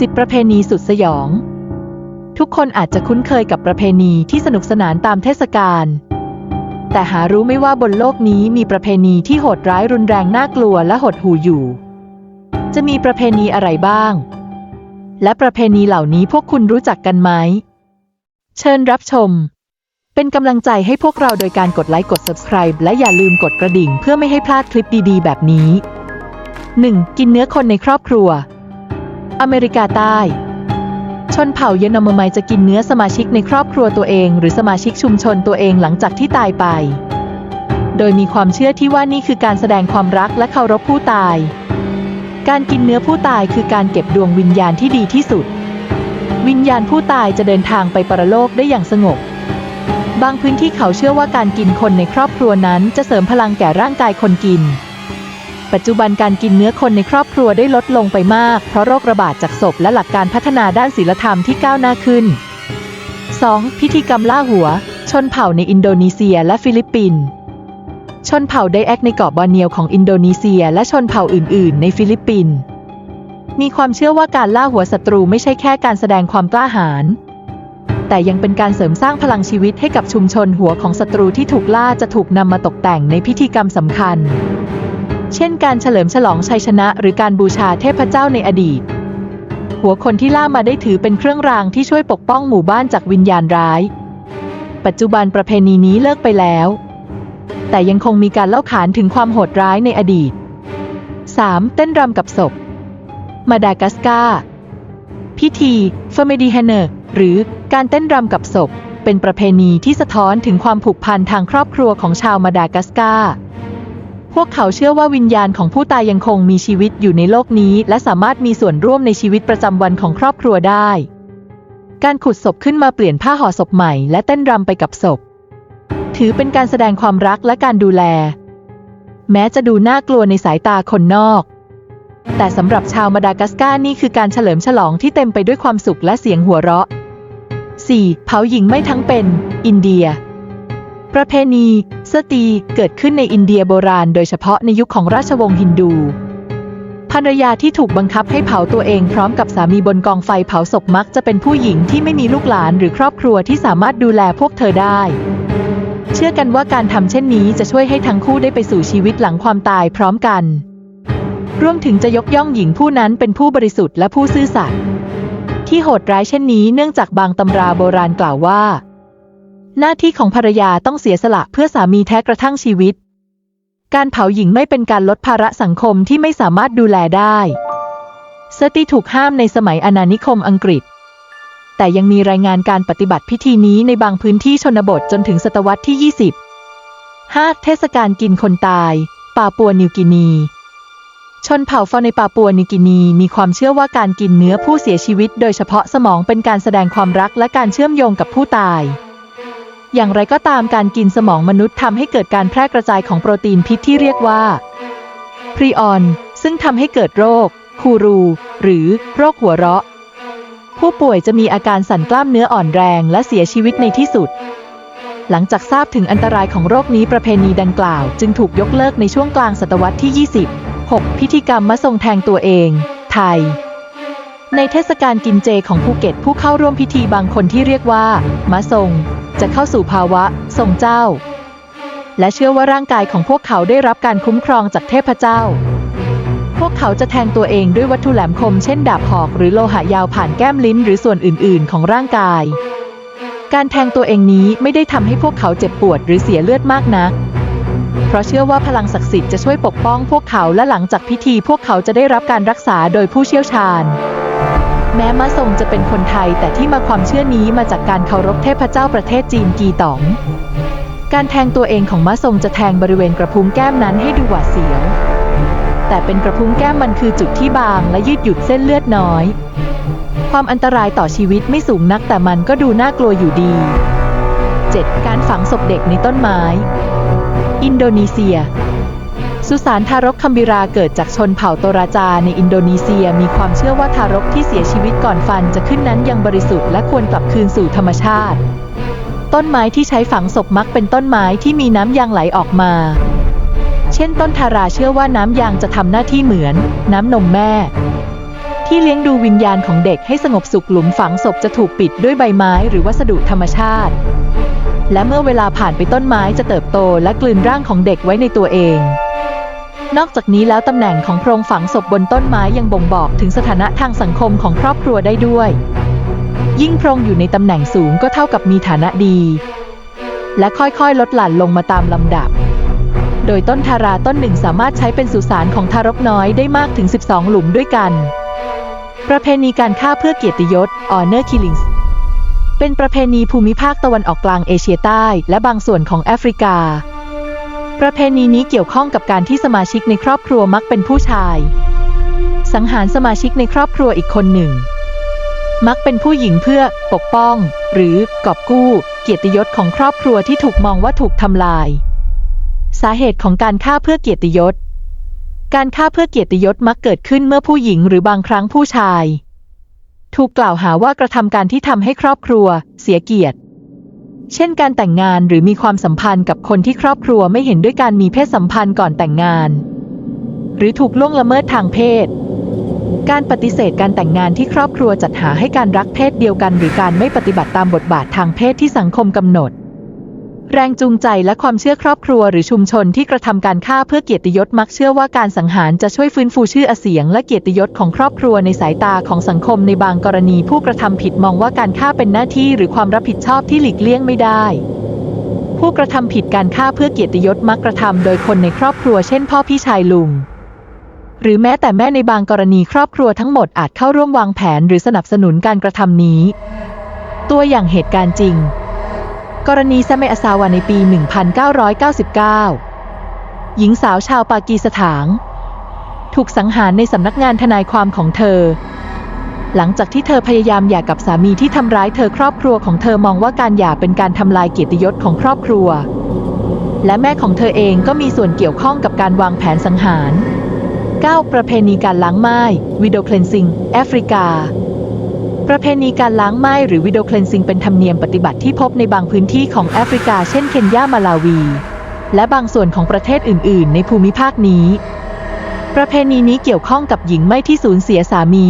สิบประเพณีสุดสยอง ทุกคนอาจจะคุ้นเคยกับประเพณีที่สนุกสนานตามเทศกาล แต่หารู้ไม่ว่าบนโลกนี้มีประเพณีที่โหดร้ายรุนแรงน่ากลัวและหดหู่อยู่ จะมีประเพณีอะไรบ้าง และประเพณีเหล่านี้พวกคุณรู้จักกันไหม เชิญรับชม เป็นกำลังใจให้พวกเราโดยการกดไลค์กด subscribe และอย่าลืมกดกระดิ่งเพื่อไม่ให้พลาดคลิปดีๆ แบบนี้ 1. กินเนื้อคนในครอบครัว อเมริกาใต้ ชนเผ่าเยนอมไมจะกินเนื้อสมาชิกในครอบครัวตัวเอง หรือสมาชิกชุมชนตัวเองหลังจากที่ตายไป โดยมีความเชื่อที่ว่านี่คือการแสดงความรักและเคารพผู้ตาย การกินเนื้อผู้ตายคือการเก็บดวงวิญญาณที่ดีที่สุด วิญญาณผู้ตายจะเดินทางไปปรโลกได้อย่างสงบบางพื้นที่เขาเชื่อว่าการกินคนในครอบครัวนั้นจะเสริมพลังแก่ร่างกายคนกิน ปัจจุบันการกินเนื้อคนในครอบครัวได้ลดลงไปมาก เพราะโรคระบาดจากศพและหลักการพัฒนาด้านศีลธรรมที่ก้าวหน้าขึ้น 2. พิธีกรรมล่าหัว ชนเผ่าในอินโดนีเซียและฟิลิปปินส์ชนเผ่าไดแอกในเกาะบอร์เนียวของอินโดนีเซีย และชนเผ่าอื่น ๆ ในฟิลิปปินส์มีความเชื่อว่าการล่าหัวศัตรูไม่ใช่แค่การแสดงความกล้าหาญแต่ยังเป็นการเสริมสร้างพลังชีวิตให้กับชุมชนหัวของศัตรูที่ถูกล่าจะถูกนำมาตกแต่งในพิธีกรรมสำคัญ ช่นการเฉลิมฉลองชัยชนะ หรือการบูชาเทพเจ้าในอดีต หัวคนที่ล่ามาได้ถือเป็นเครื่องรางที่ช่วยปกป้องหมู่บ้านจากวิญญาณร้าย ปัจจุบันประเพณีนี้เลิกไปแล้ว แต่ยังคงมีการเล่าขานถึงความโหดร้ายในอดีต 3. เต้นรำกับศพ มาดากัสกาพิธีเฟอร์เมดีแฮเนอร์หรือการเต้นรำกับศพ เป็นประเพณีที่สะท้อนถึงความผูกพันทางครอบครัวของชาวมาดากัสการ์ พวกเขาเชื่อว่าวิญญาณของผู้ตายยังคงมีชีวิตอยู่ในโลกนี้ และสามารถมีส่วนร่วมในชีวิตประจำวันของครอบครัวได้ การขุดศพขึ้นมาเปลี่ยนผ้าห่อศพใหม่และเต้นรำไปกับศพ ถือเป็นการแสดงความรักและการดูแล แม้จะดูน่ากลัวในสายตาคนนอก แต่สำหรับชาวมาดากัสการ์นี่คือการเฉลิมฉลองที่เต็มไปด้วยความสุขและเสียงหัวเราะ 4. เผาหญิงไม่ทั้งเป็น อินเดีย ประเพณี สตีเกิดขึ้นในอินเดียโบราณโดยเฉพาะในยุคของราชวงศ์ฮินดู ภรรยาที่ถูกบังคับให้เผาตัวเองพร้อมกับสามีบนกองไฟเผาศพมักจะเป็นผู้หญิงที่ไม่มีลูกหลานหรือครอบครัวที่สามารถดูแลพวกเธอได้ เชื่อกันว่าการทำเช่นนี้จะช่วยให้ทั้งคู่ได้ไปสู่ชีวิตหลังความตายพร้อมกัน รวมถึงจะยกย่องหญิงผู้นั้นเป็นผู้บริสุทธิ์และผู้ซื่อสัตย์ที่โหดร้ายเช่นนี้เนื่องจากบางตำราโบราณกล่าวว่า หน้าที่ของภรรยาต้องเสียสละเพื่อสามีแท้กระทั่งชีวิต การเผาหญิงไม่เป็นการลดภาระสังคมที่ไม่สามารถดูแลได้สตีถูกห้ามในสมัยอาณานิคมอังกฤษ แต่ยังมีรายงานการปฏิบัติพิธีนี้ในบางพื้นที่ชนบทจนถึงศตวรรษที่ 20 5. เทศกาลกินคนตาย ปาปัวนิวกินี ชนเผ่าฟอในปาปัวนิวกินีมีความเชื่อว่าการกินเนื้อผู้เสียชีวิต โดยเฉพาะสมองเป็นการแสดงความรักและการเชื่อมโยงกับผู้ตาย อย่างไรก็ตามการกินสมองมนุษย์ทำให้เกิดการแพร่กระจายของโปรตีนพิษที่เรียกว่าพรีออน ซึ่งทำให้เกิดโรค คูรู หรือโรคหัวเราะ ผู้ป่วยจะมีอาการสั่นกล้ามเนื้ออ่อนแรงและเสียชีวิตในที่สุด หลังจากทราบถึงอันตรายของโรคนี้ประเพณีดังกล่าว จึงถูกยกเลิกในช่วงกลางศตวรรษที่ 20 6. พิธีกรรมมะทรงแทงตัวเอง ไทย ในเทศกาลกินเจของภูเก็ตผู้เข้าร่วมพิธีบางคนที่เรียกว่า มะทรง จะเข้าสู่ภาวะ ทรงเจ้า และเชื่อว่าร่างกายของพวกเขาได้รับการคุ้มครองจากเทพเจ้า พวกเขาจะแทงตัวเองด้วยวัตถุแหลมคมเช่นดาบหอกหรือโลหะยาวผ่านแก้มลิ้นหรือส่วนอื่น ๆ ของร่างกาย การแทงตัวเองนี้ไม่ได้ทำให้พวกเขาเจ็บปวดหรือเสียเลือดมากนักเพราะเชื่อว่าพลังศักดิ์สิทธิ์จะช่วยปกป้องพวกเขาและหลังจากพิธีพวกเขาจะได้รับการรักษาโดยผู้เชี่ยวชาญ แม้มะทรงจะเป็นคนไทยแต่ที่มาความเชื่อนี้มาจากการเคารพเทพเจ้าประเทศจีนกีต๋อง การแทงตัวเองของมะทรงจะแทงบริเวณกระพุ้งแก้มนั้นให้ดูหวาดเสียว แต่เป็นกระพุ้งแก้มมันคือจุดที่บางและยืดหยุ่นเส้นเลือดน้อย ความอันตรายต่อชีวิตไม่สูงนักแต่มันก็ดูน่ากลัวอยู่ดี 7. การฝังศพเด็กในต้นไม้ อินโดนีเซีย สุสานทารกคัมบิราเกิดจากชนเผ่าโตราจาในอินโดนีเซียมีความเชื่อว่าทารกที่เสียชีวิตก่อนฟันจะขึ้นนั้นยังบริสุทธิ์และควรกลับคืนสู่ธรรมชาติ ต้นไม้ที่ใช้ฝังศพมักเป็นต้นไม้ที่มีน้ำยางไหลออกมา เช่นต้นทาราเชื่อว่าน้ำยางจะทำหน้าที่เหมือน น้ำนมแม่ทที่เลี้ยงดูวิญญาณของเด็กให้สงบสุขหลุมฝังศพจะถูกปิดด้วยใบไม้หรือวัสดุธรรมชาติ และเมื่อเวลาผ่านไปต้นไม้จะเติบโตและกลืนร่างของเด็กไว้ในตัวเอง นอกจากนี้แล้วตำแหน่งของโพรงฝังศพบนต้นไม้ยังบ่งบอกถึงสถานะทางสังคมของครอบครัวได้ด้วย ยิ่งโพรงอยู่ในตำแหน่งสูงก็เท่ากับมีฐานะดี และค่อยๆ ลดหลั่นลงมาตามลำดับ โดยต้นทาราต้นหนึ่งสามารถใช้เป็นสุสานของทารกน้อยได้มากถึง 12 หลุมด้วยกัน ประเพณีการฆ่าเพื่อเกียรติยศ honor killings เป็นประเพณีภูมิภาคตะวันออกกลางเอเชียใต้ และบางส่วนของแอฟริกา ประเพณีนี้เกี่ยวข้องกับการที่สมาชิกในครอบครัวมักเป็นผู้ชาย สังหารสมาชิกในครอบครัวอีกคนหนึ่ง มักเป็นผู้หญิงเพื่อปกป้อง หรือกอบกู้ เกียรติยศของครอบครัวที่ถูกมองว่าถูกทำลาย สาเหตุของการฆ่าเพื่อเกียรติยศ การฆ่าเพื่อเกียรติยศมักเกิดขึ้นเมื่อผู้หญิงหรือบางครั้งผู้ชาย ถูกกล่าวหาว่ากระทำการที่ทำให้ครอบครัว เสียเกียรติ เช่นการแต่งงานหรือมีความสัมพันธ์กับคนที่ครอบครัวไม่เห็นด้วยการมีเพศสัมพันธ์ก่อนแต่งงาน หรือถูกล่วงละเมิดทางเพศ การปฏิเสธการแต่งงานที่ครอบครัวจัดหาให้การรักเพศเดียวกัน หรือการไม่ปฏิบัติตามบทบาททางเพศที่สังคมกำหนด แรงจูงใจและความเชื่อครอบครัวหรือชุมชนที่กระทำการฆ่าเพื่อเกียรติยศมักเชื่อว่าการสังหารจะช่วยฟื้นฟูชื่อเสียงและเกียรติยศของครอบครัวในสายตาของสังคมในบางกรณีผู้กระทำผิดมองว่าการฆ่าเป็นหน้าที่หรือความรับผิดชอบที่หลีกเลี่ยงไม่ได้ผู้กระทำผิดการฆ่าเพื่อเกียรติยศมักกระทำโดยคนในครอบครัวเช่นพ่อพี่ชายลุง หรือแม้แต่แม่ในบางกรณีครอบครัวทั้งหมดอาจเข้าร่วมวางแผนหรือสนับสนุนการกระทำนี้ ตัวอย่างเหตุการณ์จริง กรณีซาเมอซาวาในปี 1999 หญิงสาวชาวปากีสถาน ถูกสังหารในสำนักงานทนายความของเธอ หลังจากที่เธอพยายามหย่ากับสามีที่ทำร้ายเธอครอบครัวของเธอมองว่าการหย่าเป็นการทำลายเกียรติยศของครอบครัว และแม่ของเธอเองก็มีส่วนเกี่ยวข้องกับการวางแผนสังหาร 9. ประเพณีการล้างไม้วิดโอเคลนซิงแอฟริกา ประเพณีการล้างไม้หรือวิดโอเคลนซิงเป็นธรรมเนียมปฏิบัติที่พบในบางพื้นที่ของแอฟริกา เช่นเคนยามาลาวี และบางส่วนของประเทศอื่น ๆ ในภูมิภาคนี้ ประเพณีนี้เกี่ยวข้องกับหญิงไม่ที่สูญเสียสามี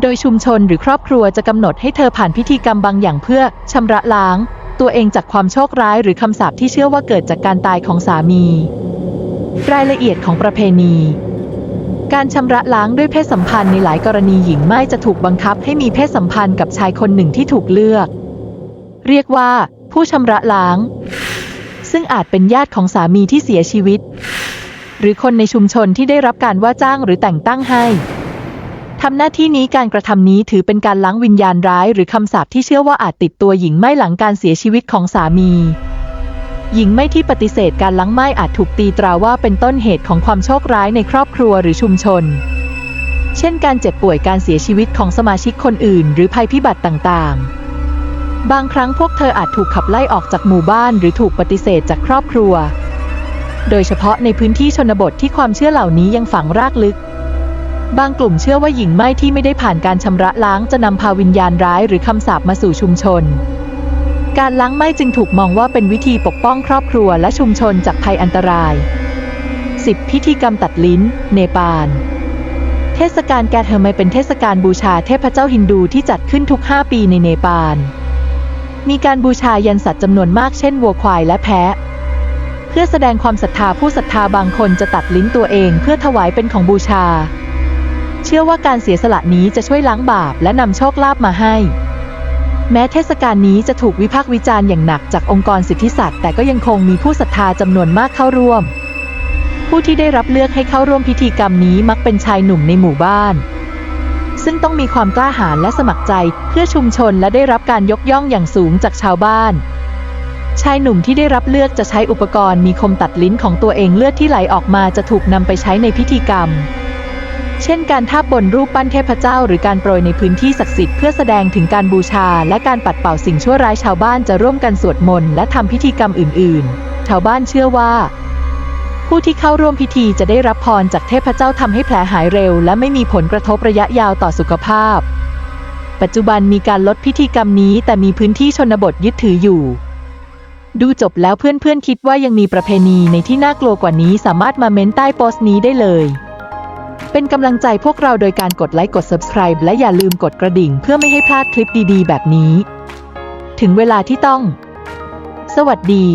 โดยชุมชนหรือครอบครัวจะกำหนดให้เธอผ่านพิธีกรรมบางอย่างเพื่อชำระล้าง ตัวเองจากความโชคร้ายหรือคำสาปที่เชื่อว่าเกิดจากการตายของสามี รายละเอียดของประเพณี การชำระล้างด้วยเพศสัมพันธ์ในหลายกรณีหญิงไม่จะถูกบังคับให้มีเพศสัมพันธ์กับชายคนหนึ่งที่ถูกเลือก เรียกว่า ผู้ชำระล้าง ซึ่งอาจเป็นญาติของสามีที่เสียชีวิต หรือคนในชุมชนที่ได้รับการว่าจ้างหรือแต่งตั้งให้ทำหน้าที่นี้การกระทำนี้ถือเป็นการล้างวิญญาณร้าย หรือคำสาปที่เชื่อว่าอาจติดตัวหญิงไม่หลังการเสียชีวิตของสามี หญิงไม่ที่ปฏิเสธการล้างไม้อาจถูกตีตราว่าเป็นต้นเหตุของความโชคร้ายในครอบครัวหรือชุมชน เช่นการเจ็บป่วยการเสียชีวิตของสมาชิกคนอื่น หรือภัยพิบัติต่างๆ บางครั้งพวกเธออาจถูกขับไล่ออกจากหมู่บ้านหรือถูกปฏิเสธจากครอบครัว โดยเฉพาะในพื้นที่ชนบทที่ความเชื่อเหล่านี้ยังฝังรากลึก บางกลุ่มเชื่อว่าหญิงไม้ที่ไม่ได้ผ่านการชำระล้างจะนำพาวิญญาณร้ายหรือคำสาปมาสู่ชุมชน การล้างไหม้จึงถูกมองว่าเป็นวิธีปกป้องครอบครัวและชุมชนจากภัยอันตราย 10. พิธีกรรมตัดลิ้น เนปาล เทศกาลแกเทอร์ไมเป็นเทศกาลบูชาเทพเจ้าฮินดูที่จัดขึ้นทุก 5 ปีในเนปาล มีการบูชายันสัตว์จำนวนมากเช่นวัวควายและแพะ เพื่อแสดงความศรัทธาผู้ศรัทธาบางคนจะตัดลิ้นตัวเองเพื่อถวายเป็นของบูชา เชื่อว่าการเสียสละนี้จะช่วยล้างบาปและนำโชคลาภมาให้ แม้เทศกาลนี้จะถูกวิพากษ์วิจารณ์อย่างหนักจากองค์กรสิทธิสัตว์แต่ก็ยังคงมีผู้ศรัทธาจำนวนมากเข้าร่วม ผู้ที่ได้รับเลือกให้เข้าร่วมพิธีกรรมนี้มักเป็นชายหนุ่มในหมู่บ้าน ซึ่งต้องมีความกล้าหาญและสมัครใจเพื่อชุมชนและได้รับการยกย่องอย่างสูงจากชาวบ้าน ชายหนุ่มที่ได้รับเลือกจะใช้อุปกรณ์มีคมตัดลิ้นของตัวเองเลือดที่ไหลออกมาจะถูกนำไปใช้ในพิธีกรรม เช่นการทาบบนรูปปั้นเทพเจ้า หรือการโปรยในพื้นที่ศักดิ์สิทธิ์เพื่อแสดงถึงการบูชา และการปัดเป่าสิ่งชั่วร้ายชาวบ้านจะร่วมกันสวดมนต์และทำพิธีกรรมอื่น ๆ ชาวบ้านเชื่อว่า ผู้ที่เข้าร่วมพิธีจะได้รับพรจากเทพเจ้าทำให้แผลหายเร็ว และไม่มีผลกระทบระยะยาวต่อสุขภาพ ปัจจุบันมีการลดพิธีกรรมนี้แต่มีพื้นที่ชนบทยึดถืออยู่ดูจบแล้วเพื่อนๆคิดว่ายังมีประเพณีในที่น่ากลัวกว่านี้สามารถมาเม้นใต้โพสต์นี้ได้เลย เป็นกำลังใจพวกเราโดยการกดไลค์กด subscribe และอย่าลืมกดกระดิ่งเพื่อไม่ให้พลาดคลิปดีๆ แบบนี้ ถึงเวลาที่ต้อง สวัสดี